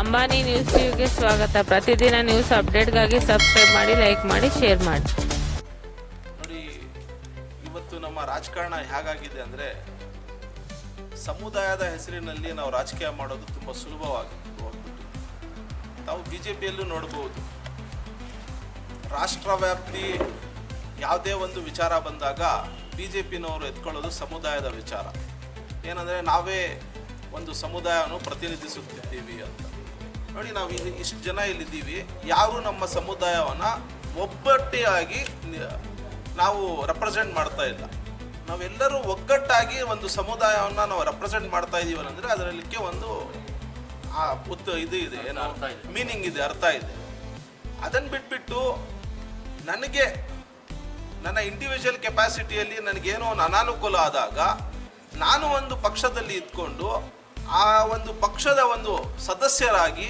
Ambani news ಟಿವಿಗೆ ಸ್ವಾಗತ. ಪ್ರತಿದಿನ ನ್ಯೂಸ್ ಅಪ್ಡೇಟ್ಗಾಗಿ ಸಬ್ಸ್ಕ್ರೈಬ್ ಮಾಡಿ, ಲೈಕ್ ಮಾಡಿ, ಶೇರ್ ಮಾಡಿ. ನೋಡಿ, ಇವತ್ತು ನಮ್ಮ ರಾಜಕಾರಣ ಹೇಗಾಗಿದೆ ಅಂದರೆ, ಸಮುದಾಯದ ಹೆಸರಿನಲ್ಲಿ ನಾವು ರಾಜಕೀಯ ಮಾಡೋದು ತುಂಬ ಸುಲಭವಾಗಿ ತಾವು ಬಿ ಜೆ ಪಿಯಲ್ಲೂ ನೋಡ್ಬೋದು ಯಾವುದೇ ಒಂದು ವಿಚಾರ ಬಂದಾಗ ಬಿ ಜೆ ಪಿನವರು ಎತ್ಕೊಳ್ಳೋದು ಸಮುದಾಯದ ವಿಚಾರ. ಏನಂದರೆ ನಾವೇ ಒಂದು ಸಮುದಾಯವನ್ನು ಪ್ರತಿನಿಧಿಸುತ್ತಿದ್ದೀವಿ ಅಂತ. ನೋಡಿ ನಾವು ಇಲ್ಲಿ ಇಷ್ಟು ಜನ ಇಲ್ಲಿದ್ದೀವಿ. ಯಾರು ನಮ್ಮ ಸಮುದಾಯವನ್ನು ಒಬ್ಬಟ್ಟಿಯಾಗಿ ನಾವು ರೆಪ್ರೆಸೆಂಟ್ ಮಾಡ್ತಾ ಇಲ್ಲ. ನಾವೆಲ್ಲರೂ ಒಗ್ಗಟ್ಟಾಗಿ ಒಂದು ಸಮುದಾಯವನ್ನು ನಾವು ರೆಪ್ರೆಸೆಂಟ್ ಮಾಡ್ತಾ ಇದ್ದೀವಿ ಅಂದರೆ ಅದರಲ್ಲಿಕ್ಕೆ ಒಂದು ಆ ಉತ್ತ ಇದು ಇದೆ ಏನೋ ಮೀನಿಂಗ್ ಇದೆ. ಅರ್ಥ ಇದೆ. ಅದನ್ನು ಬಿಟ್ಬಿಟ್ಟು ನನಗೆ ನನ್ನ ಇಂಡಿವಿಜುವಲ್ ಕೆಪಾಸಿಟಿಯಲ್ಲಿ ನನಗೇನೋ ಒಂದು ಅನಾನುಕೂಲ ಆದಾಗ ನಾನು ಒಂದು ಪಕ್ಷದಲ್ಲಿ ಇದ್ಕೊಂಡು ಆ ಒಂದು ಪಕ್ಷದ ಒಂದು ಸದಸ್ಯರಾಗಿ,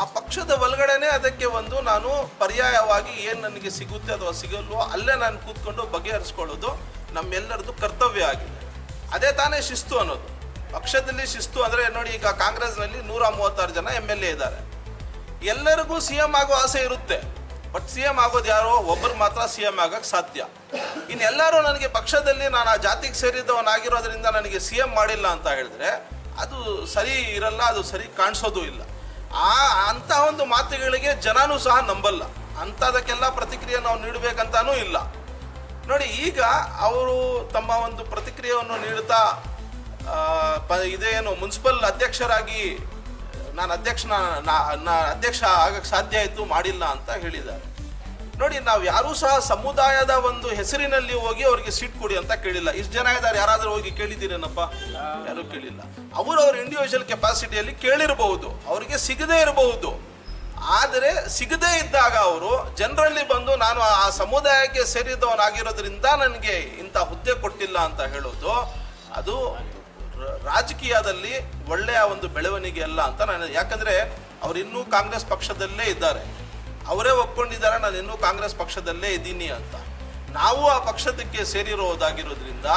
ಆ ಪಕ್ಷದ ಒಳಗಡೆನೆ ಅದಕ್ಕೆ ಒಂದು ನಾನು ಪರ್ಯಾಯವಾಗಿ ಏನು ನನಗೆ ಸಿಗುತ್ತೆ ಅಥವಾ ಸಿಗಲ್ವೋ ಅಲ್ಲೇ ನಾನು ಕೂತ್ಕೊಂಡು ಬಗೆಹರಿಸ್ಕೊಳ್ಳೋದು ನಮ್ಮೆಲ್ಲರದ್ದು ಕರ್ತವ್ಯ ಆಗಿದೆ. ಅದೇ ತಾನೇ ಶಿಸ್ತು ಅನ್ನೋದು. ಪಕ್ಷದಲ್ಲಿ ಶಿಸ್ತು ಅಂದರೆ ನೋಡಿ ಈಗ ಕಾಂಗ್ರೆಸ್ನಲ್ಲಿ ನೂರ ಮೂವತ್ತಾರು ಜನ ಎಂ ಎಲ್ ಎ ಇದ್ದಾರೆ. ಎಲ್ಲರಿಗೂ ಸಿ ಎಂ ಆಗೋ ಆಸೆ ಇರುತ್ತೆ. ಬಟ್ ಸಿ ಎಂ ಆಗೋದು ಯಾರೋ ಒಬ್ಬರು ಮಾತ್ರ ಸಿ ಎಂ ಆಗಕ್ಕೆ ಸಾಧ್ಯ. ಇನ್ನೆಲ್ಲರೂ ನನಗೆ ಪಕ್ಷದಲ್ಲಿ ನಾನು ಆ ಜಾತಿಗೆ ಸೇರಿದವನಾಗಿರೋದ್ರಿಂದ ನನಗೆ ಸಿ ಎಂ ಮಾಡಿಲ್ಲ ಅಂತ ಹೇಳಿದ್ರೆ ಅದು ಸರಿ ಇರಲ್ಲ, ಅದು ಸರಿ ಕಾಣಿಸೋದು ಇಲ್ಲ. ಆ, ಅಂಥ ಒಂದು ಮಾತುಗಳಿಗೆ ಜನನೂ ಸಹ ನಂಬಲ್ಲ. ಅಂಥದಕ್ಕೆಲ್ಲ ಪ್ರತಿಕ್ರಿಯೆ ನಾವು ನೀಡಬೇಕಂತಾನೂ ಇಲ್ಲ. ನೋಡಿ, ಈಗ ಅವರು ತಮ್ಮ ಒಂದು ಪ್ರತಿಕ್ರಿಯೆಯನ್ನು ನೀಡುತ್ತಾ ಪ- ಇದೇನು ಮುನ್ಸಿಪಲ್ ಅಧ್ಯಕ್ಷರಾಗಿ, ನಾನು ಅಧ್ಯಕ್ಷನ, ನಾ- ಅಧ್ಯಕ್ಷ ಆಗಕ್ಕೆ ಸಾಧ್ಯ ಆಯಿತು ಮಾಡಿಲ್ಲ ಅಂತ ಹೇಳಿದ್ದಾರೆ. ನೋಡಿ, ನಾವು ಯಾರೂ ಸಹ ಸಮುದಾಯದ ಒಂದು ಹೆಸರಿನಲ್ಲಿ ಹೋಗಿ ಅವರಿಗೆ ಸೀಟ್ ಕೊಡಿ ಅಂತ ಕೇಳಿಲ್ಲ. ಇಷ್ಟು ಜನ ಇದ್ದಾರೆ, ಯಾರಾದರೂ ಹೋಗಿ ಕೇಳಿದ್ದೀರೇನಪ್ಪ? ಯಾರು ಕೇಳಿಲ್ಲ. ಅವರು ಅವ್ರ ಇಂಡಿವಿಜುವಲ್ ಕೆಪಾಸಿಟಿಯಲ್ಲಿ ಕೇಳಿರಬಹುದು, ಅವರಿಗೆ ಸಿಗದೇ ಇರಬಹುದು. ಆದರೆ ಸಿಗದೇ ಇದ್ದಾಗ ಅವರು ಜನರಲ್ಲಿ ಬಂದು, ನಾನು ಆ ಸಮುದಾಯಕ್ಕೆ ಸೇರಿದವನಾಗಿರೋದ್ರಿಂದ ನನಗೆ ಇಂಥ ಹುದ್ದೆ ಕೊಟ್ಟಿಲ್ಲ ಅಂತ ಹೇಳೋದು, ಅದು ರಾಜಕೀಯದಲ್ಲಿ ಒಳ್ಳೆಯ ಒಂದು ಬೆಳವಣಿಗೆ ಅಲ್ಲ ಅಂತ ನಾನು ಯಾಕಂದ್ರೆ ಅವರಿನ್ನೂ ಕಾಂಗ್ರೆಸ್ ಪಕ್ಷದಲ್ಲೇ ಇದ್ದಾರೆ. ಅವರೇ ಒಪ್ಕೊಂಡಿದ್ದಾರೆ, ನಾನು ಇನ್ನೂ ಕಾಂಗ್ರೆಸ್ ಪಕ್ಷದಲ್ಲೇ ಇದ್ದೀನಿ ಅಂತ. ನಾವು ಆ ಪಕ್ಷದಕ್ಕೆ ಸೇರಿರೋದಾಗಿರೋದ್ರಿಂದ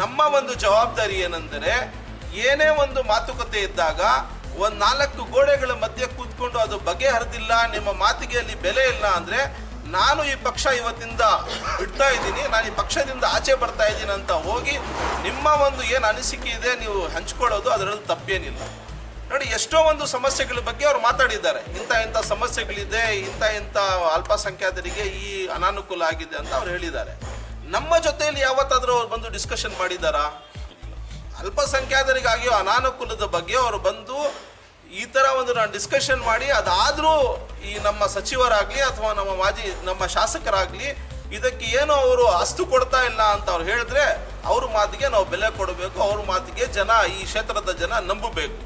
ನಮ್ಮ ಒಂದು ಜವಾಬ್ದಾರಿ ಏನೆಂದರೆ, ಏನೇ ಒಂದು ಮಾತುಕತೆ ಇದ್ದಾಗ ಒಂದು ನಾಲ್ಕು ಗೋಡೆಗಳ ಮಧ್ಯೆ ಕೂತ್ಕೊಂಡು ಅದು ಬಗೆಹರಿದಿಲ್ಲ, ನಿಮ್ಮ ಮಾತಿಗೆ ಅಲ್ಲಿ ಬೆಲೆ ಇಲ್ಲ ಅಂದರೆ ನಾನು ಈ ಪಕ್ಷ ಇವತ್ತಿಂದ ಬಿಡ್ತಾ ಇದ್ದೀನಿ, ನಾನು ಈ ಪಕ್ಷದಿಂದ ಆಚೆ ಬರ್ತಾ ಇದ್ದೀನಿ ಅಂತ ಹೋಗಿ ನಿಮ್ಮ ಒಂದು ಏನು ಅನಿಸಿಕೆ ಇದೆ ನೀವು ಹಂಚ್ಕೊಳ್ಳೋದು, ಅದರಲ್ಲಿ ತಪ್ಪೇನಿಲ್ಲ. ನೋಡಿ, ಎಷ್ಟೋ ಒಂದು ಸಮಸ್ಯೆಗಳ ಬಗ್ಗೆ ಅವ್ರು ಮಾತಾಡಿದ್ದಾರೆ. ಇಂಥ ಇಂಥ ಸಮಸ್ಯೆಗಳಿದೆ, ಇಂಥ ಇಂಥ ಅಲ್ಪಸಂಖ್ಯಾತರಿಗೆ ಈ ಅನಾನುಕೂಲ ಆಗಿದೆ ಅಂತ ಅವ್ರು ಹೇಳಿದ್ದಾರೆ. ನಮ್ಮ ಜೊತೆಯಲ್ಲಿ ಯಾವತ್ತಾದರೂ ಅವ್ರು ಬಂದು ಡಿಸ್ಕಷನ್ ಮಾಡಿದ್ದಾರಾ? ಅಲ್ಪಸಂಖ್ಯಾತರಿಗಾಗಿಯೋ ಅನಾನುಕೂಲದ ಬಗ್ಗೆ ಅವರು ಬಂದು ಈ ಥರ ಒಂದು ನಾನು ಡಿಸ್ಕಷನ್ ಮಾಡಿ, ಅದಾದರೂ ಈ ನಮ್ಮ ಸಚಿವರಾಗಲಿ ಅಥವಾ ನಮ್ಮ ಮಾಜಿ, ನಮ್ಮ ಶಾಸಕರಾಗಲಿ ಇದಕ್ಕೆ ಏನು ಅವರು ಅಸ್ತು ಕೊಡ್ತಾ ಇಲ್ಲ ಅಂತ ಅವ್ರು ಹೇಳಿದ್ರೆ ಅವ್ರ ಮಾತಿಗೆ ನಾವು ಬೆಲೆ ಕೊಡಬೇಕು, ಅವ್ರ ಮಾತಿಗೆ ಜನ, ಈ ಕ್ಷೇತ್ರದ ಜನ ನಂಬಬೇಕು.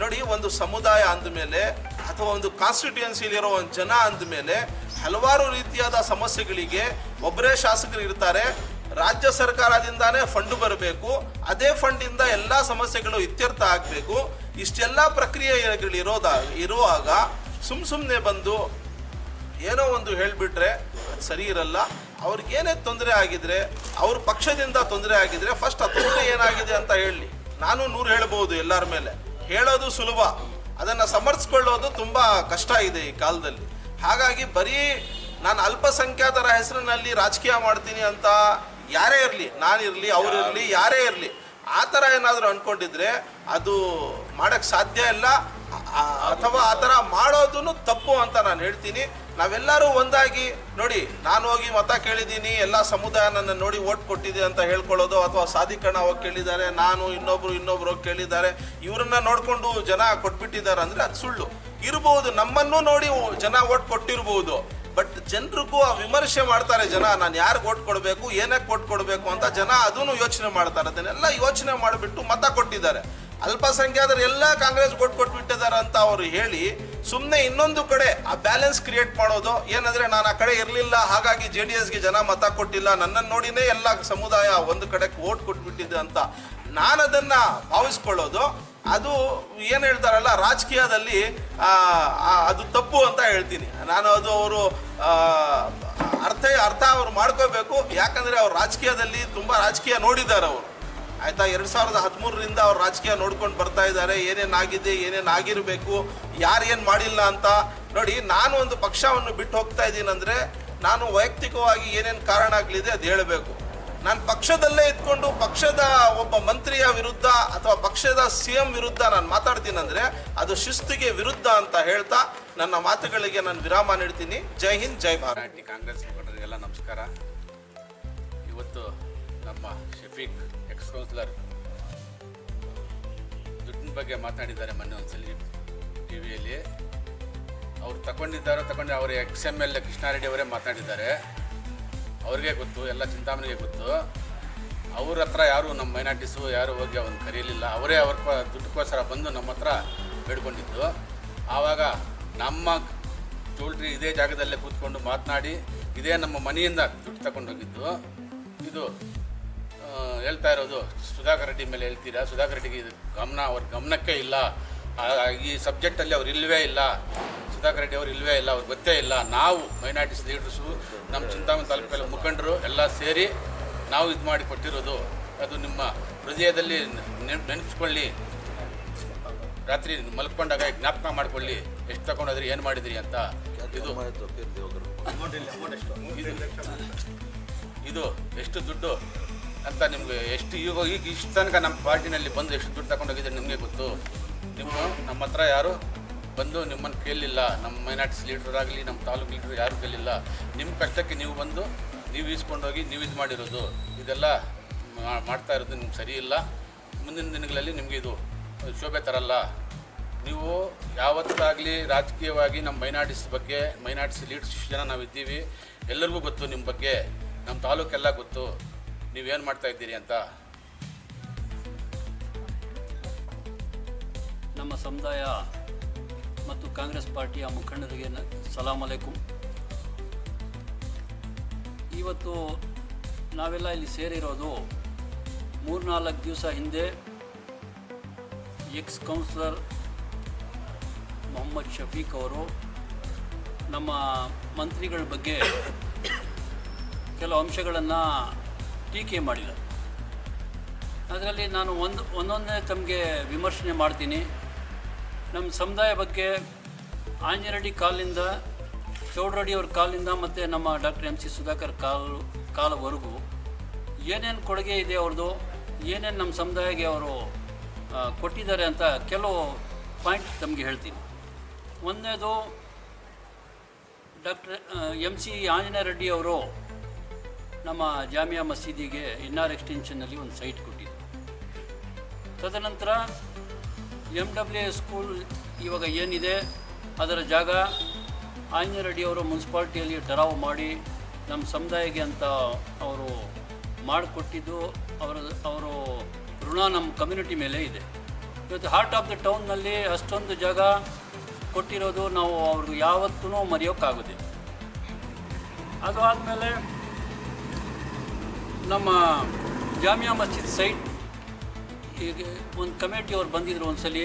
ನೋಡಿ, ಒಂದು ಸಮುದಾಯ ಅಂದಮೇಲೆ ಅಥವಾ ಒಂದು ಕಾನ್ಸ್ಟಿಟ್ಯೂಯನ್ಸಿಲಿರೋ ಒಂದು ಜನ ಅಂದಮೇಲೆ ಹಲವಾರು ರೀತಿಯಾದ ಸಮಸ್ಯೆಗಳಿಗೆ ಒಬ್ಬರೇ ಶಾಸಕರು ಇರ್ತಾರೆ. ರಾಜ್ಯ ಸರ್ಕಾರದಿಂದಾನೇ ಫಂಡ್ ಬರಬೇಕು. ಅದೇ ಫಂಡಿಂದ ಎಲ್ಲ ಸಮಸ್ಯೆಗಳು ಇತ್ಯರ್ಥ ಆಗಬೇಕು. ಇಷ್ಟೆಲ್ಲ ಪ್ರಕ್ರಿಯೆಗಳಿರೋದ ಇರುವಾಗ ಸುಮ್ ಸುಮ್ಮನೆ ಬಂದು ಏನೋ ಒಂದು ಹೇಳಿಬಿಟ್ರೆ ಅದು ಸರಿ ಇರಲ್ಲ. ಅವ್ರಿಗೇನೇ ತೊಂದರೆ ಆಗಿದ್ರೆ, ಅವ್ರ ಪಕ್ಷದಿಂದ ತೊಂದರೆ ಆಗಿದ್ರೆ ಫಸ್ಟ್ ಆ ತೊಂದರೆ ಏನಾಗಿದೆ ಅಂತ ಹೇಳಿ. ನಾನು ನೂರು ಹೇಳ್ಬೋದು ಎಲ್ಲರ ಮೇಲೆ. ಹೇಳೋದು ಸುಲಭ. ಅದನ್ನು ಸಮರ್ಥಿಸ್ಕೊಳ್ಳೋದು ತುಂಬ ಕಷ್ಟ ಇದೆ ಈ ಕಾಲದಲ್ಲಿ. ಹಾಗಾಗಿ ಬರೀ ನಾನು ಅಲ್ಪಸಂಖ್ಯಾತರ ಹೆಸರಿನಲ್ಲಿ ರಾಜಕೀಯ ಮಾಡ್ತೀನಿ ಅಂತ ಯಾರೇ ಇರಲಿ, ನಾನಿರಲಿ, ಅವರಿರಲಿ, ಯಾರೇ ಇರಲಿ, ಆ ಥರ ಏನಾದರೂ ಅಂದ್ಕೊಂಡಿದ್ರೆ ಅದು ಮಾಡೋಕ್ಕೆ ಸಾಧ್ಯ ಇಲ್ಲ. ಅಥವಾ ಆ ಥರ ಮಾಡೋದು ತಪ್ಪು ಅಂತ ನಾನು ಹೇಳ್ತೀನಿ. ನಾವೆಲ್ಲರೂ ಒಂದಾಗಿ ನೋಡಿ, ನಾನು ಹೋಗಿ ಮತ ಕೇಳಿದ್ದೀನಿ, ಎಲ್ಲ ಸಮುದಾಯ ನನ್ನ ನೋಡಿ ಓಟ್ ಕೊಟ್ಟಿದೆ ಅಂತ ಹೇಳ್ಕೊಳ್ಳೋದು ಅಥವಾ ಸಾಧಿಕರಣ ಹೋಗಿ ಕೇಳಿದ್ದಾರೆ, ನಾನು ಇನ್ನೊಬ್ರು ಇನ್ನೊಬ್ರು ಹೋಗಿ ಕೇಳಿದ್ದಾರೆ, ಇವರನ್ನ ನೋಡಿಕೊಂಡು ಜನ ಕೊಟ್ಬಿಟ್ಟಿದ್ದಾರೆ ಅಂದರೆ ಅದು ಸುಳ್ಳು. ಇರಬಹುದು ನಮ್ಮನ್ನು ನೋಡಿ ಜನ ಓಟ್ ಕೊಟ್ಟಿರಬಹುದು ಬಟ್ ಜನರಿಗೂ ಆ ವಿಮರ್ಶೆ ಮಾಡ್ತಾರೆ ಜನ, ನಾನು ಯಾರಿಗೆ ಓಟ್ ಕೊಡಬೇಕು ಏನಕ್ಕೆ ಓಟ್ ಕೊಡಬೇಕು ಅಂತ ಜನ ಅದನ್ನು ಯೋಚನೆ ಮಾಡ್ತಾರೆ. ಅದನ್ನೆಲ್ಲ ಯೋಚನೆ ಮಾಡಿಬಿಟ್ಟು ಮತ ಕೊಟ್ಟಿದ್ದಾರೆ. ಅಲ್ಪಸಂಖ್ಯಾತರು ಎಲ್ಲ ಕಾಂಗ್ರೆಸ್ ಕೊಟ್ಟು ಕೊಟ್ಬಿಟ್ಟಿದ್ದಾರೆ ಅಂತ ಅವರು ಹೇಳಿ ಸುಮ್ಮನೆ ಇನ್ನೊಂದು ಕಡೆ ಆ ಬ್ಯಾಲೆನ್ಸ್ ಕ್ರಿಯೇಟ್ ಮಾಡೋದು. ಏನಂದ್ರೆ ನಾನು ಆ ಕಡೆ ಇರಲಿಲ್ಲ, ಹಾಗಾಗಿ ಜೆ ಡಿ ಎಸ್ಗೆ ಜನ ಮತ ಕೊಟ್ಟಿಲ್ಲ. ನನ್ನನ್ನು ನೋಡಿನೇ ಎಲ್ಲ ಸಮುದಾಯ ಒಂದು ಕಡೆ ಓಟ್ ಕೊಟ್ಬಿಟ್ಟಿದೆ ಅಂತ ನಾನು ಅದನ್ನ ಭಾವಿಸ್ಕೊಳ್ಳೋದು. ಅದು ಏನು ಹೇಳ್ತಾರಲ್ಲ, ರಾಜಕೀಯದಲ್ಲಿ ಅದು ತಪ್ಪು ಅಂತ ಹೇಳ್ತೀನಿ. ನಾನು ಅದು ಅವರು ಅರ್ಥ ಅರ್ಥ ಅವ್ರು ಮಾಡ್ಕೋಬೇಕು. ಯಾಕಂದರೆ ಅವ್ರು ರಾಜಕೀಯದಲ್ಲಿ ತುಂಬ ರಾಜಕೀಯ ನೋಡಿದ್ದಾರೆ ಅವರು. ಆಯ್ತಾ, ಎರಡು ಸಾವಿರದ ಹದಿಮೂರರಿಂದ ಅವ್ರು ರಾಜಕೀಯ ನೋಡ್ಕೊಂಡು ಬರ್ತಾ ಇದ್ದಾರೆ. ಏನೇನು ಆಗಿದೆ ಏನೇನು ಆಗಿರಬೇಕು ಯಾರು ಏನು ಮಾಡಿಲ್ಲ ಅಂತ ನೋಡಿ, ನಾನು ಒಂದು ಪಕ್ಷವನ್ನು ಬಿಟ್ಟು ಹೋಗ್ತಾ ಇದ್ದೀನಂದರೆ ನಾನು ವೈಯಕ್ತಿಕವಾಗಿ ಏನೇನು ಕಾರಣ ಆಗಲಿದೆ ಅದು ಹೇಳಬೇಕು. ನಾನು ಪಕ್ಷದಲ್ಲೇ ಇದ್ಕೊಂಡು ಪಕ್ಷದ ಒಬ್ಬ ಮಂತ್ರಿಯ ವಿರುದ್ಧ ಅಥವಾ ಪಕ್ಷದ ಸಿ ಎಂ ವಿರುದ್ಧ ನಾನು ಮಾತಾಡ್ತೀನಂದರೆ ಅದು ಶಿಸ್ತಿಗೆ ವಿರುದ್ಧ ಅಂತ ಹೇಳ್ತಾ ನನ್ನ ಮಾತುಗಳಿಗೆ ನಾನು ವಿರಾಮ ನೀಡ್ತೀನಿ. ಜೈ ಹಿಂದ್, ಜೈ ಭಾರತ್. ಕಾಂಗ್ರೆಸ್ ಮುಖಂಡರಿಗೆಲ್ಲ ನಮಸ್ಕಾರ. ಇವತ್ತು ನಮ್ಮ ಶಫೀಕ್ ಎಕ್ಸ್ ದುಡ್ಡಿನ ಬಗ್ಗೆ ಮಾತನಾಡಿದ್ದಾರೆ ಮೊನ್ನೆ ಒಂದ್ಸಲಿ. ಟಿ ವಿಯಲ್ಲಿ ಅವ್ರು ತಗೊಂಡಿದ್ದಾರೋ ತಗೊಂಡು ಅವರ ಎಕ್ಸ್ ಎಂ ಎಲ್ ಕೃಷ್ಣಾರೆಡ್ಡಿ ಅವರೇ ಮಾತನಾಡಿದ್ದಾರೆ ಅವ್ರಿಗೆ ಗೊತ್ತು, ಎಲ್ಲ ಚಿಂತಾಮಣಿಗೆ ಗೊತ್ತು. ಅವ್ರ ಹತ್ರ ಯಾರು ನಮ್ಮ ಮೈನಾರ್ಟಿಸು, ಯಾರು ಹೋಗಿ ಅವನು ಕರೀಲಿಲ್ಲ, ಅವರೇ ಅವ್ರ ದುಡ್ಡುಗೋಸ್ಕರ ಬಂದು ನಮ್ಮ ಹತ್ರ ಬೇಡ್ಕೊಂಡಿದ್ದು. ಆವಾಗ ನಮ್ಮ ಚೌಲ್ಟ್ರಿ ಇದೇ ಜಾಗದಲ್ಲೇ ಕೂತ್ಕೊಂಡು ಮಾತನಾಡಿ, ಇದೇ ನಮ್ಮ ಮನೆಯಿಂದ ದುಡ್ಡು ತಗೊಂಡೋಗಿದ್ದು ಇದು ಹೇಳ್ತಾ ಇರೋದು ಸುಧಾಕರ್ ರೆಡ್ಡಿ ಮೇಲೆ ಹೇಳ್ತೀರಾ? ಸುಧಾಕರ್ ರೆಡ್ಡಿಗೆ ಇದು ಗಮನ ಅವ್ರ ಗಮನಕ್ಕೆ ಇಲ್ಲ. ಈ ಸಬ್ಜೆಕ್ಟಲ್ಲಿ ಅವ್ರು ಇಲ್ಲವೇ ಇಲ್ಲ. ಸುಧಾಕರ್ ರೆಡ್ಡಿ ಅವ್ರು ಇಲ್ಲವೇ ಇಲ್ಲ ಅವ್ರು ಗೊತ್ತೇ ಇಲ್ಲ. ನಾವು ಮೈನಾರಿಟೀಸ್ ಲೀಡರ್ಸು ನಮ್ಮ ಚಿಂತಾಮಣಿ ತಾಲೂಕಲ್ಲಿ ಮುಖಂಡರು ಎಲ್ಲ ಸೇರಿ ನಾವು ಇದು ಮಾಡಿ ಕೊಟ್ಟಿರೋದು. ಅದು ನಿಮ್ಮ ಹೃದಯದಲ್ಲಿ ನೆನ್- ನೆನೆಸ್ಕೊಳ್ಳಿ ರಾತ್ರಿ ಮಲ್ಕೊಂಡಾಗ ಜ್ಞಾಪಕ ಮಾಡ್ಕೊಳ್ಳಿ. ಎಷ್ಟು ತಗೊಂಡೋದ್ರಿ ಏನು ಮಾಡಿದ್ರಿ ಅಂತ. ಇದು ಇದು ಎಷ್ಟು ದುಡ್ಡು? ಅಂತ ನಿಮಗೆ ಎಷ್ಟು ಈಗ ಈಗ ಇಷ್ಟು ತನಕ ನಮ್ಮ ಪಾರ್ಟಿನಲ್ಲಿ ಬಂದು ಎಷ್ಟು ದುಡ್ಡು ತಗೊಂಡೋಗಿದ್ರೆ ನಿಮಗೆ ಗೊತ್ತು? ನಿಮ್ಮ ನಮ್ಮ ಹತ್ರ ಯಾರು ಬಂದು ನಿಮ್ಮನ್ನು ಕೇಳಲಿಲ್ಲ ನಮ್ಮ ಮೈನಾರ್ಟಿಸ್ ಲೀಡರ್ ಆಗಲಿ, ನಮ್ಮ ತಾಲೂಕು ಲೀಡರ್ ಯಾರು ಕೇಳಿಲ್ಲ. ನಿಮ್ಮ ಕಷ್ಟಕ್ಕೆ ನೀವು ಬಂದು ನೀವು ಈಸ್ಕೊಂಡೋಗಿ ನೀವು ಇದು ಮಾಡಿರೋದು. ಇದೆಲ್ಲ ಮಾಡ್ತಾ ಇರೋದು ನಿಮ್ಗೆ ಸರಿ ಇಲ್ಲ. ಮುಂದಿನ ದಿನಗಳಲ್ಲಿ ನಿಮಗೆ ಇದು ಶೋಭೆ ತರಲ್ಲ. ನೀವು ಯಾವತ್ತಾಗಲಿ ರಾಜಕೀಯವಾಗಿ ನಮ್ಮ ಮೈನಾರ್ಟಿಸ್ ಬಗ್ಗೆ, ಮೈನಾರ್ಟಿಸ್ ಇಷ್ಟು ಜನ ನಾವು ಇದ್ದೀವಿ ಎಲ್ಲರಿಗೂ ಗೊತ್ತು ನಿಮ್ಮ ಬಗ್ಗೆ. ನಮ್ಮ ತಾಲೂಕೆಲ್ಲ ಗೊತ್ತು. ನೀವೇನು ಮಾಡ್ತಾ ಇದ್ದೀರಿ ಅಂತ? ನಮ್ಮ ಸಮುದಾಯ ಮತ್ತು ಕಾಂಗ್ರೆಸ್ ಪಾರ್ಟಿಯ ಮುಖಂಡರಿಗೆ ಸಲಾಮ್ ಸಲಾಂ ಅಲೈಕುಂ. ಇವತ್ತು ನಾವೆಲ್ಲ ಇಲ್ಲಿ ಸೇರಿರೋದು ಮೂರ್ನಾಲ್ಕು ದಿವಸ ಹಿಂದೆ ಎಕ್ಸ್ ಕೌನ್ಸಿಲರ್ ಮೊಹಮ್ಮದ್ ಶಫೀಕ್ ಅವರು ನಮ್ಮ ಮಂತ್ರಿಗಳ ಬಗ್ಗೆ ಕೆಲವು ಅಂಶಗಳನ್ನು ಟೀಕೆ ಮಾಡಿಲ್ಲ. ಅದರಲ್ಲಿ ನಾನು ಒಂದು, ಒಂದೊಂದೇ ತಮಗೆ ವಿಮರ್ಶನೆ ಮಾಡ್ತೀನಿ. ನಮ್ಮ ಸಮುದಾಯ ಬಗ್ಗೆ ಆಂಜನರೆಡ್ಡಿ ಕಾಲಿಂದ ಚೌಡರಡಿ ಅವ್ರ ಕಾಲಿಂದ ಮತ್ತು ನಮ್ಮ ಡಾಕ್ಟರ್ ಎಂ ಸಿ ಸುಧಾಕರ್ ಕಾಲ್, ಕಾಲವರೆಗೂ ಏನೇನು ಕೊಡುಗೆ ಇದೆ ಅವ್ರದ್ದು ಏನೇನು ನಮ್ಮ ಸಮುದಾಯಕ್ಕೆ ಅವರು ಕೊಟ್ಟಿದ್ದಾರೆ ಅಂತ ಕೆಲವು ಪಾಯಿಂಟ್ ತಮಗೆ ಹೇಳ್ತೀನಿ. ಒಂದನೇದು doctor M C Anjaneya Reddy ಅವರು ನಮ್ಮ ಜಾಮಿಯಾ ಮಸೀದಿಗೆ ಎನ್ ಆರ್ ಎಕ್ಸ್ಟೆನ್ಷನ್ನಲ್ಲಿ ಒಂದು ಸೈಟ್ ಕೊಟ್ಟಿದ್ರು. ತದನಂತರ ಎಂ ಡಬ್ಲ್ಯೂ ಎ ಸ್ಕೂಲ್ ಇವಾಗ ಏನಿದೆ, ಅದರ ಜಾಗ ಆಂಜನರೆಡ್ಡಿಯವರು ಮುನ್ಸಿಪಾಲ್ಟಿಯಲ್ಲಿ ಟರಾವ್ ಮಾಡಿ ನಮ್ಮ ಸಮುದಾಯಕ್ಕೆ ಅಂತ ಅವರು ಮಾಡಿಕೊಟ್ಟಿದ್ದು, ಅವರ, ಅವರು ಋಣ ನಮ್ಮ ಕಮ್ಯುನಿಟಿ ಮೇಲೆ ಇದೆ. ಇವತ್ತು ಹಾರ್ಟ್ ಆಫ್ ದ ಟೌನ್ನಲ್ಲಿ ಅಷ್ಟೊಂದು ಜಾಗ ಕೊಟ್ಟಿರೋದು ನಾವು ಅವ್ರಿಗೆ ಯಾವತ್ತೂ ಮರೆಯೋಕ್ಕಾಗೋದಿಲ್ಲ. ಅದು ಆದಮೇಲೆ ನಮ್ಮ ಜಾಮಿಯಾ ಮಸ್ಜಿದ್ ಸೈಟ್ ಈಗ ಒಂದು ಕಮಿಟಿ ಬಂದಿದ್ದರು ಬಂದಿದ್ರು ಸಲ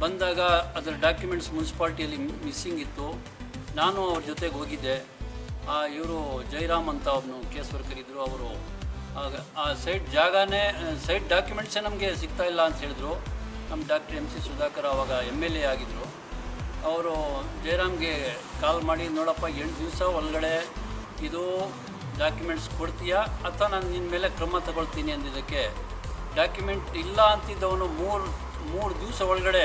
ಬಂದಾಗ ಅದರ ಡಾಕ್ಯುಮೆಂಟ್ಸ್ ಮುನ್ಸಿಪಾಲ್ಟಿಯಲ್ಲಿ ಮಿಸ್ಸಿಂಗ್ ಇತ್ತು. ನಾನು ಅವ್ರ ಜೊತೆಗೆ ಹೋಗಿದ್ದೆ. ಆ ಇವರು ಜೈರಾಮ್ ಅಂತ ಒಬ್ಬನು ಕೇಸ್ ವರ್ಕರ್ ಇದ್ದರು ಅವರು. ಆಗ ಆ ಸೈಟ್ ಜಾಗನೇ, ಸೈಟ್ ಡಾಕ್ಯುಮೆಂಟ್ಸೇ ನಮಗೆ ಸಿಗ್ತಾ ಇಲ್ಲ ಅಂತ ಹೇಳಿದ್ರು. ನಮ್ಮ ಡಾಕ್ಟರ್ ಎಂ ಸಿ ಸುಧಾಕರ್ ಅವಾಗ ಎಂ ಎಲ್ ಎ ಆಗಿದ್ದರು ಅವರು ಜಯರಾಮ್ಗೆ ಕಾಲ್ ಮಾಡಿ, ನೋಡಪ್ಪ, ಎಂಟು ದಿವಸ ಒಳಗಡೆ ಇದು ಡಾಕ್ಯುಮೆಂಟ್ಸ್ ಕೊಡ್ತೀಯಾ ಅಥವಾ ನಾನು ನಿನ್ನ ಮೇಲೆ ಕ್ರಮ ತಗೊಳ್ತೀನಿ ಅಂದಿದ್ದಕ್ಕೆ ಡಾಕ್ಯುಮೆಂಟ್ ಇಲ್ಲ ಅಂತಿದ್ದವನು ಮೂರು ಮೂರು ದಿವಸ ಒಳಗಡೆ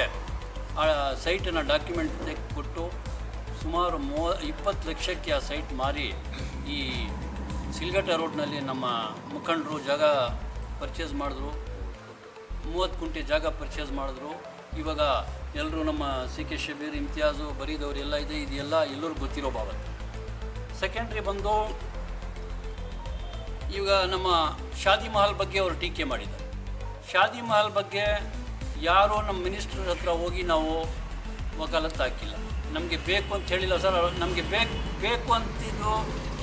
ಆ ಸೈಟನ್ನು ಡಾಕ್ಯುಮೆಂಟ್ ಕೊಟ್ಟು ಸುಮಾರು ಮೂವ ಇಪ್ಪತ್ತು ಲಕ್ಷಕ್ಕೆ ಆ ಸೈಟ್ ಮಾರಿ ಈ ಸಿಲ್ಗಟ್ಟ ರೋಡ್ನಲ್ಲಿ ನಮ್ಮ ಮುಖಂಡರು ಜಾಗ ಪರ್ಚೇಸ್ ಮಾಡಿದ್ರು. ಮೂವತ್ತು ಕುಂಟೆ ಜಾಗ ಪರ್ಚೇಸ್ ಮಾಡಿದ್ರು. ಇವಾಗ ಎಲ್ಲರೂ ನಮ್ಮ ಸಿ ಕೆ ಶಬೀರ್, ಇಮ್ತಿಯಾಜು ಬರೀದವ್ರು ಎಲ್ಲ ಇದೆ, ಇದೆಲ್ಲ ಎಲ್ಲರಿಗೂ ಗೊತ್ತಿರೋ ಬಾಬತ್ ಸೆಕೆಂಡ್ರಿ ಬಂದು ಈಗ ನಮ್ಮ ಶಾದಿ ಮಹಲ್ ಬಗ್ಗೆ ಅವರು ಟೀಕೆ ಮಾಡಿದ್ದಾರೆ. ಶಾದಿ ಮಹಲ್ ಬಗ್ಗೆ ಯಾರೋ ನಮ್ಮ ಮಿನಿಸ್ಟ್ರ್ ಹತ್ರ ಹೋಗಿ ನಾವು ವಕಾಲತ್ತು ಹಾಕಿಲ್ಲ. ನಮಗೆ ಬೇಕು ಅಂತ ಹೇಳಿಲ್ಲ ಸರ್. ನಮಗೆ ಬೇಕು ಬೇಕು ಅಂತಿದ್ದು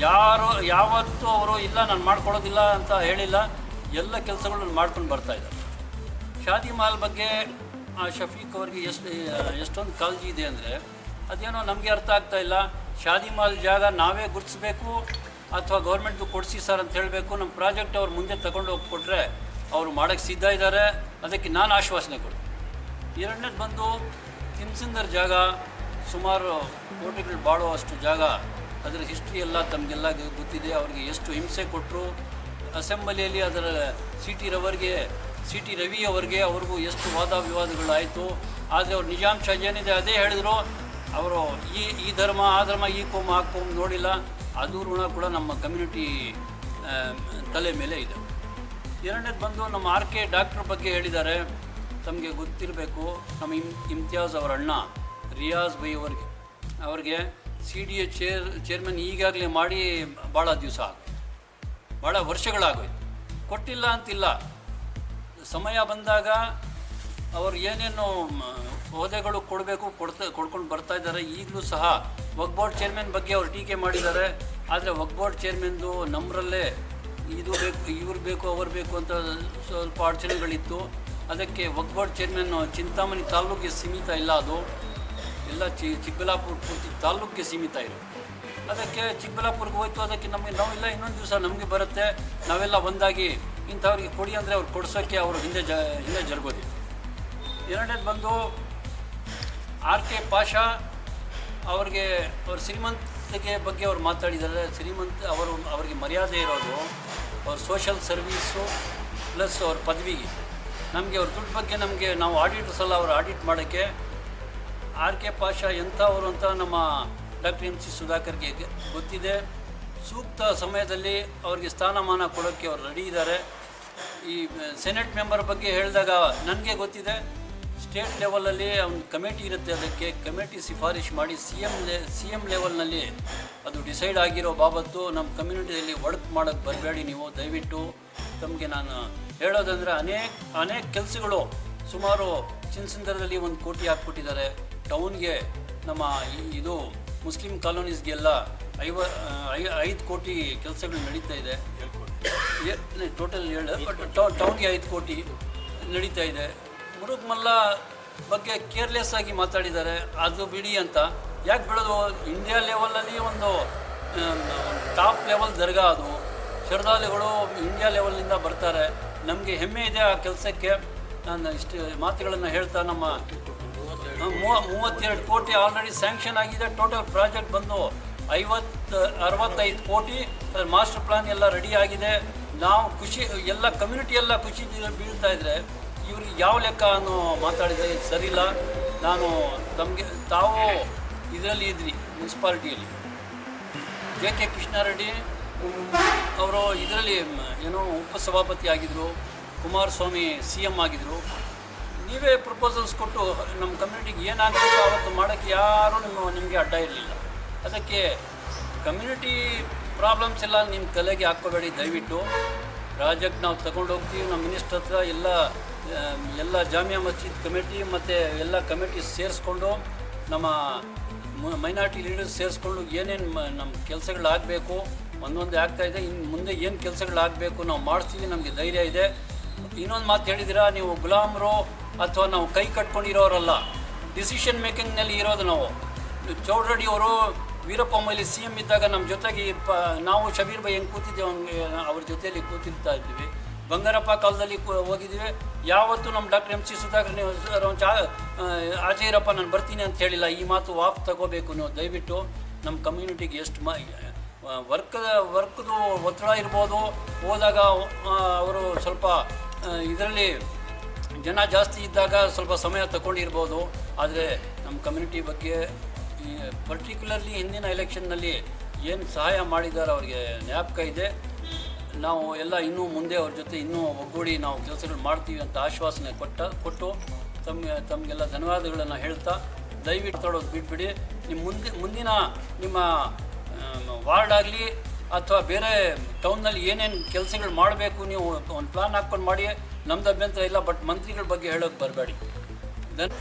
ಯಾರು, ಯಾವತ್ತೂ ಅವರು ಇಲ್ಲ, ನಾನು ಮಾಡ್ಕೊಳ್ಳೋದಿಲ್ಲ ಅಂತ ಹೇಳಿಲ್ಲ. ಎಲ್ಲ ಕೆಲಸಗಳನ್ನು ಮಾಡ್ಕೊಂಡು ಬರ್ತಾ ಇದ್ದಾರೆ. ಶಾದಿ ಮಹಲ್ ಬಗ್ಗೆ ಆ ಶಫೀಕ್ ಅವ್ರಿಗೆ ಎಷ್ಟು, ಎಷ್ಟೊಂದು ಕಾಳಜಿ ಇದೆ ಅಂದರೆ ಅದೇನೋ ನಮಗೆ ಅರ್ಥ ಆಗ್ತಾ ಇಲ್ಲ. ಶಾದಿ ಮಹಲ್ ಜಾಗ ನಾವೇ ಗುರುತಿಸ್ಬೇಕು. ಅಥವಾ ಗೌರ್ಮೆಂಟ್ದು ಕೊಡಿಸಿ ಸರ್ ಅಂತ ಹೇಳಬೇಕು, ನಮ್ಮ ಪ್ರಾಜೆಕ್ಟ್ ಅವ್ರು ಮುಂದೆ ತಗೊಂಡು ಹೋಗಿ ಕೊಟ್ಟರೆ ಅವರು ಮಾಡೋಕ್ಕೆ ಸಿದ್ಧ ಇದ್ದಾರೆ. ಅದಕ್ಕೆ ನಾನು ಆಶ್ವಾಸನೆ ಕೊಡ್ತೀನಿ. ಎರಡನೇದು ಬಂದು ತಿನ್ಸಿಂದರ್ ಜಾಗ, ಸುಮಾರು ಕೋಟಿಗಳು ಬಾಳುವಷ್ಟು ಜಾಗ, ಅದರ ಹಿಸ್ಟ್ರಿ ಎಲ್ಲ ತಮಗೆಲ್ಲ ಗೊತ್ತಿದೆ. ಅವರಿಗೆ ಎಷ್ಟು ಹಿಂಸೆ ಕೊಟ್ಟರು ಅಸೆಂಬ್ಲಿಯಲ್ಲಿ ಅದರ ಸಿ ಟಿ ರವರಿಗೆ, ಸಿ ಟಿ ರವಿ ಅವರಿಗೆ ಅವ್ರಿಗೂ ಎಷ್ಟು ವಾದ ವಿವಾದಗಳಾಯಿತು. ಆದರೆ ಅವ್ರ ನಿಜಾಂಶ ಏನಿದೆ, ಅದೇ ಹೇಳಿದ್ರು. ಅವರು ಈ ಈ ಧರ್ಮ, ಆ ಧರ್ಮ, ಈ ಕೋಮ, ಆ ಕೋಮ ನೋಡಿಲ್ಲ. ಅದು ಋಣ ಕೂಡ ನಮ್ಮ ಕಮ್ಯುನಿಟಿ ತಲೆ ಮೇಲೆ ಇದೆ. ಎರಡನೇದು ಬಂದು ನಮ್ಮ ಆರ್ ಕೆ ಡಾಕ್ಟ್ರ್ ಬಗ್ಗೆ ಹೇಳಿದ್ದಾರೆ. ತಮಗೆ ಗೊತ್ತಿರಬೇಕು, ನಮ್ಮ ಇಮ್, ಇಮ್ತಿಯಾಜ್ ಅವರ ಅಣ್ಣ ರಿಯಾಜ್ ಬೈ ಅವರಿಗೆ. ಅವ್ರಿಗೆ C D A chair chairman ಈಗಾಗಲೇ ಮಾಡಿ ಭಾಳ ದಿವಸ ಆಗೋಯ್ತು. ಭಾಳ ವರ್ಷಗಳಾಗೋಯ್ತು. ಕೊಟ್ಟಿಲ್ಲ ಅಂತಿಲ್ಲ. ಸಮಯ ಬಂದಾಗ ಅವರು ಏನೇನು ಹೋದೆಗಳು ಕೊಡಬೇಕು, ಕೊಡ್ತಾ, ಕೊಡ್ಕೊಂಡು ಬರ್ತಾ ಇದ್ದಾರೆ. ಈಗಲೂ ಸಹ ವಕ್ ಬೋರ್ಡ್ ಚೇರ್ಮನ್ ಬಗ್ಗೆ ಅವರು ಟೀಕೆ ಮಾಡಿದ್ದಾರೆ. ಆದರೆ ವಕ್ ಬೋರ್ಡ್ ಚೇರ್ಮನ್ದು ನಮ್ಮರಲ್ಲೇ ಇದು ಬೇಕು, ಇವ್ರು ಬೇಕು, ಅವ್ರು ಬೇಕು ಅಂತ ಸ್ವಲ್ಪ ಅಡಚಣೆಗಳಿತ್ತು. ಅದಕ್ಕೆ ವಕ್ ಬೋರ್ಡ್ ಚೇರ್ಮನ್ ಚಿಂತಾಮಣಿ ತಾಲೂಕಿಗೆ ಸೀಮಿತ ಇಲ್ಲ ಅದು. ಎಲ್ಲ ಚಿ, ಚಿಕ್ಕಬಳ್ಳಾಪುರ ಪೂರ್ತಿ ತಾಲೂಕಿಗೆ ಸೀಮಿತ ಇದೆ. ಅದಕ್ಕೆ ಚಿಕ್ಕಬಳ್ಳಾಪುರಕ್ಕೆ ಹೋಯ್ತು, ಅದಕ್ಕೆ ನಮಗೆ ನಾವೆಲ್ಲ ಇನ್ನೊಂದು ದಿವಸ ನಮಗೆ ಬರುತ್ತೆ. ನಾವೆಲ್ಲ ಒಂದಾಗಿ ಇಂಥವ್ರಿಗೆ ಕೊಡಿ ಅಂದರೆ ಅವ್ರು ಕೊಡ್ಸೋಕ್ಕೆ ಅವರು ಹಿಂದೆ ಜ, ಹಿಂದೆ ಜರುಗೋದಿಲ್ಲ ಎರಡನೇದು ಬಂದು ಆರ್ ಕೆ ಪಾಷಾ ಅವ್ರಿಗೆ, ಅವ್ರ ಶ್ರೀಮಂತಿಕೆ ಬಗ್ಗೆ ಅವ್ರು ಮಾತಾಡಿದ್ದಾರೆ. ಶ್ರೀಮಂತ ಅವರು ಅವರಿಗೆ ಮರ್ಯಾದೆ ಇರೋದು ಅವ್ರ ಸೋಷಲ್ ಸರ್ವೀಸು ಪ್ಲಸ್ ಅವ್ರ ಪದವಿಗೆ. ನಮಗೆ ಅವ್ರ ದುಡ್ಡು ಬಗ್ಗೆ ನಮಗೆ ನಾವು ಆಡಿಟರ್ಸ್ ಸಲ ಅವ್ರು ಆಡಿಟ್ ಮಾಡೋಕ್ಕೆ ಆರ್ ಕೆ ಪಾಷಾ ಎಂಥವರು ಅಂತ ನಮ್ಮ ಡಾಕ್ಟರ್ ಎಂ ಸಿ ಸುಧಾಕರ್ಗೆ ಗೊತ್ತಿದೆ. ಸೂಕ್ತ ಸಮಯದಲ್ಲಿ ಅವ್ರಿಗೆ ಸ್ಥಾನಮಾನ ಕೊಡೋಕ್ಕೆ ಅವ್ರು ರೆಡಿ ಇದ್ದಾರೆ. ಈ ಸೆನೆಟ್ ಮೆಂಬರ್ ಬಗ್ಗೆ ಹೇಳಿದಾಗ ನನಗೆ ಗೊತ್ತಿದೆ. ಸ್ಟೇಟ್ ಲೆವೆಲಲ್ಲಿ ಒಂದು ಕಮಿಟಿ ಇರುತ್ತೆ ಅದಕ್ಕೆ ಕಮಿಟಿ ಶಿಫಾರಿಶ್ ಮಾಡಿ ಸಿ ಎಂ ಲೆ ಸಿ ಎಂ ಲೆವೆಲ್ನಲ್ಲಿ ಅದು ಡಿಸೈಡ್ ಆಗಿರೋ ಬಾಬತ್ತು ನಮ್ಮ ಕಮ್ಯುನಿಟಿಯಲ್ಲಿ ವರ್ಕ್ ಮಾಡೋಕ್ಕೆ ಬರಬೇಡಿ ನೀವು. ದಯವಿಟ್ಟು ತಮಗೆ ನಾನು ಹೇಳೋದಂದರೆ ಅನೇಕ ಅನೇಕ ಕೆಲಸಗಳು ಸುಮಾರು ಚಿನ್ಸಿಂದರದಲ್ಲಿ ಒಂದು ಕೋಟಿ ಹಾಕ್ಬಿಟ್ಟಿದ್ದಾರೆ. ಟೌನ್ಗೆ ನಮ್ಮ ಇದು ಮುಸ್ಲಿಂ ಕಾಲೋನೀಸ್ಗೆಲ್ಲ ಐವ ಐ- ಐದು ಕೋಟಿ ಕೆಲಸಗಳು ನಡೀತಾ ಇದೆ. ಟೋಟಲ್ ಹೇಳ ಬಟ್ ಟೌನ್ಗೆ ಐದು ಕೋಟಿ ನಡೀತಾ ಇದೆ. ಮುರುಗ್ ಮಲ್ಲ ಬಗ್ಗೆ ಕೇರ್ಲೆಸ್ ಆಗಿ ಮಾತಾಡಿದ್ದಾರೆ, ಅದು ಬಿಡಿ ಅಂತ. ಯಾಕೆ ಬಿಡೋದು? ಇಂಡಿಯಾ ಲೆವೆಲಲ್ಲಿ ಒಂದು ಟಾಪ್ ಲೆವೆಲ್ ದರ್ಗಾ ಅದು. ಶ್ರದ್ಧಾಳುಗಳು ಇಂಡಿಯಾ ಲೆವೆಲ್ನಿಂದ ಬರ್ತಾರೆ. ನಮಗೆ ಹೆಮ್ಮೆ ಇದೆ ಆ ಕೆಲಸಕ್ಕೆ. ನಾನು ಇಷ್ಟು ಮಾತುಗಳನ್ನು ಹೇಳ್ತಾ ನಮ್ಮ ಮೂವ- ಮೂವತ್ತೆರಡು ಕೋಟಿ ಆಲ್ರೆಡಿ ಸ್ಯಾಂಕ್ಷನ್ ಆಗಿದೆ. ಟೋಟಲ್ ಪ್ರಾಜೆಕ್ಟ್ ಬಂದು ಐವತ್ತು, ಅರವತ್ತೈದು ಕೋಟಿ. ಮಾಸ್ಟರ್ ಪ್ಲಾನ್ ಎಲ್ಲ ರೆಡಿ ಆಗಿದೆ. ನಾವು ಖುಷಿ, ಎಲ್ಲ ಕಮ್ಯುನಿಟಿ ಎಲ್ಲ ಖುಷಿ ಬೀಳ್- ಬೀಳ್ತಾ ಇವ್ರಿಗೆ ಯಾವ ಲೆಕ್ಕ ಅನ್ನೋ ಮಾತಾಡಿದರೆ ಇದು ಸರಿಯಿಲ್ಲ. ನಾನು ತಮಗೆ, ತಾವು ಇದರಲ್ಲಿ ಇದ್ರಿ, ಮುನ್ಸಿಪಾಲ್ಟಿಯಲ್ಲಿ. ಜೆ ಕೆ ಕೃಷ್ಣಾರೆಡ್ಡಿ ಅವರು ಇದರಲ್ಲಿ ಏನೋ ಉಪಸಭಾಪತಿ ಆಗಿದ್ದರು ಕುಮಾರಸ್ವಾಮಿ ಸಿ ಎಂ ಆಗಿದ್ದರು ನೀವೇ ಪ್ರಪೋಸಲ್ಸ್ ಕೊಟ್ಟು ನಮ್ಮ ಕಮ್ಯುನಿಟಿಗೆ ಏನಾಗಬೇಕು ಅವತ್ತು ಮಾಡೋಕ್ಕೆ ಯಾರೂ ನಿಮ್ಮ, ನಿಮಗೆ ಅಡ್ಡ ಇರಲಿಲ್ಲ. ಅದಕ್ಕೆ ಕಮ್ಯುನಿಟಿ ಪ್ರಾಬ್ಲಮ್ಸ್ ಎಲ್ಲ ನಿಮ್ಮ ತಲೆಗೆ ಹಾಕ್ಕೋಬೇಡಿ ದಯವಿಟ್ಟು. ರಾಜ್ಯಕ್ಕೆ ನಾವು ತಗೊಂಡು ಹೋಗ್ತೀವಿ ನಮ್ಮ ಮಿನಿಸ್ಟರ್ ಹತ್ರ ಎಲ್ಲ ಎಲ್ಲ ಜಾಮಿಯಾ ಮಸ್ಜಿದ್ ಕಮಿಟಿ ಮತ್ತು ಎಲ್ಲ ಕಮಿಟಿ ಸೇರಿಸ್ಕೊಂಡು ನಮ್ಮ ಮೈನಾರಿಟಿ ಲೀಡರ್ಸ್ ಸೇರಿಸ್ಕೊಂಡು ಏನೇನು ನಮ್ಮ ಕೆಲಸಗಳಾಗಬೇಕು, ಒಂದೊಂದು ಆಗ್ತಾ ಇದೆ ಇನ್ನು ಮುಂದೆ ಏನು ಕೆಲಸಗಳಾಗಬೇಕು ನಾವು ಮಾಡಿಸ್ತೀವಿ, ನಮಗೆ ಧೈರ್ಯ ಇದೆ. ಇನ್ನೊಂದು ಮಾತು ಹೇಳಿದಿರಾ, ನೀವು ಗುಲಾಮರು ಅಥವಾ ನಾವು ಕೈ ಕಟ್ಕೊಂಡಿರೋರಲ್ಲ ಡಿಸಿಷನ್ ಮೇಕಿಂಗ್ನಲ್ಲಿ ಇರೋದು ನಾವು. ಚೌಡ್ರೆಡ್ಡಿ ಅವರು ವೀರಪ್ಪ ಮೊಯ್ಲಿ ಸಿ ಎಂ ಇದ್ದಾಗ ನಮ್ಮ ಜೊತೆಗೆ ಪ ನಾವು ಶಬೀರ್ ಬೈ ಹೆಂಗೆ ಕೂತಿದ್ದೇವೆ ಅವ್ರ ಜೊತೆಯಲ್ಲಿ ಕೂತಿರ್ತಾ ಇದ್ದೀವಿ. ಬಂಗಾರಪ್ಪ ಕಾಲದಲ್ಲಿ ಹೋಗಿದ್ದೀವಿ. ಯಾವತ್ತೂ ನಮ್ಮ ಡಾಕ್ಟರ್ ಎಂ ಸಿ ಸುಧಾಕರ್ ನೀವು ನಾನು ಬರ್ತೀನಿ ಅಂತ ಹೇಳಿಲ್ಲ. ಈ ಮಾತು ವಾಪ್ ತಗೋಬೇಕು ನೀವು. ದಯವಿಟ್ಟು ನಮ್ಮ ಕಮ್ಯುನಿಟಿಗೆ ಎಷ್ಟು ಮ ವರ್ಕ್ ವರ್ಕ್ದು ಒತ್ತಡ ಇರ್ಬೋದು. ಹೋದಾಗ ಅವರು ಸ್ವಲ್ಪ ಇದರಲ್ಲಿ ಜನ ಜಾಸ್ತಿ ಇದ್ದಾಗ ಸ್ವಲ್ಪ ಸಮಯ ತಗೊಂಡಿರ್ಬೋದು. ಆದರೆ ನಮ್ಮ ಕಮ್ಯುನಿಟಿ ಬಗ್ಗೆ ಪರ್ಟಿಕ್ಯುಲರ್ಲಿ ಹಿಂದಿನ ಎಲೆಕ್ಷನ್ನಲ್ಲಿ ಏನು ಸಹಾಯ ಮಾಡಿದ್ದಾರೆ ಅವರಿಗೆ ಜ್ಞಾಪಕ ಇದೆ. ನಾವು ಎಲ್ಲ ಇನ್ನೂ ಮುಂದೆ ಅವ್ರ ಜೊತೆ ಇನ್ನೂ ಒಗ್ಗೂಡಿ ನಾವು ಕೆಲಸಗಳು ಮಾಡ್ತೀವಿ ಅಂತ ಆಶ್ವಾಸನೆ ಕೊಟ್ಟ ಕೊಟ್ಟು ತಮಗೆ ತಮಗೆಲ್ಲ ಧನ್ಯವಾದಗಳನ್ನು ಹೇಳ್ತಾ ದಯವಿಟ್ಟು ತೊಡೋದು ಬಿಟ್ಬಿಡಿ. ನಿಮ್ಮ ಮುಂದೆ ಮುಂದಿನ ನಿಮ್ಮ ವಾರ್ಡ್ ಆಗಲಿ ಅಥವಾ ಬೇರೆ ಟೌನ್ನಲ್ಲಿ ಏನೇನು ಕೆಲಸಗಳು ಮಾಡಬೇಕು ನೀವು ಒಂದು ಪ್ಲಾನ್ ಹಾಕ್ಕೊಂಡು ಮಾಡಿ. ನಮ್ದು ಅಭ್ಯಂತರ ಇಲ್ಲ ಬಟ್ ಮಂತ್ರಿಗಳ ಬಗ್ಗೆ ಹೇಳೋಕೆ ಬರಬೇಡಿ. ದನ್